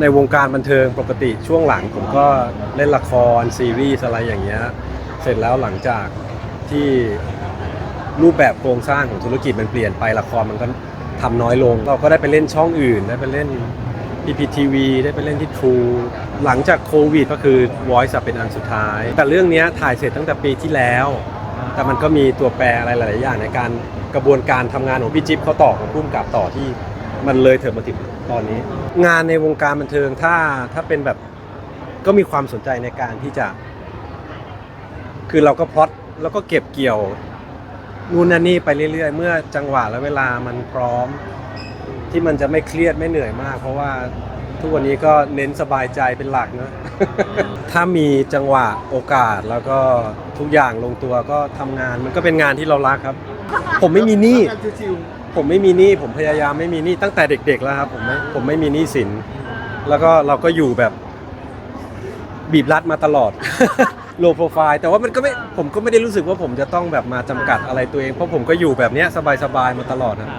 ในวงการบันเทิงปกติช่วงหลังผมก็เล่นละครซีรีส์อะไรอย่างเงี้ยเสร็จแล้วหลังจากที่รูปแบบโครงสร้างของธุรกิจมันเปลี่ยนไปละครมันก็ทำน้อยลง เราก็ได้ไปเล่นช่องอื่น ได้ไปเล่น PPTV ได้ไปเล่นที่ True หลังจากโควิดก็คือ Voice เป็นอันสุดท้าย แต่เรื่องนี้ถ่ายเสร็จตั้งแต่ปีที่แล้ว แต่มันก็มีตัวแปรอะไรหลาย ๆ อย่างในการกระบวนการทำงานของพี่จิ๊บเขาต่อของพุ่มกับต่อที่ มันเลยเถิดมาถึงตอนนี้ งานในวงการบันเทิงถ้าถ้าเป็นแบบก็มีความสนใจในการที่จะ คือเราก็พล็อตแล้วก็เก็บเกี่ยวนู่นนั่นนี่ไปเรื่อย ๆ เมื่อจังหวะและเวลามันพร้อม ที่มันจะไม่เครียดไม่เหนื่อยมาก เพราะว่าทุกวันนี้ก็เน้นสบายใจเป็นหลักเนอะถ้ามีจังหวะโอกาสแล้วก็ทุกอย่างลงตัวก็ทำงานมันก็เป็นงานที่เรารักครับ ผมไม่มีหนี้การชิว ผมไม่มีหนี้ผมพยายามไม่มีหนี้ตั้งแต่เด็ก ๆ แล้วครับผมไม่ผมไม่มีหนี้สิน แล้วก็เราก็อยู่แบบ บีบรัดมาตลอด โลโปรไฟล์แต่ว่ามันก็ไม่ผมก็ไม่ได้รู้สึกว่าผมจะต้องแบบมาจำกัดอะไรตัวเอง เพราะผมก็อยู่แบบเนี้ยสบายๆมาตลอดนะ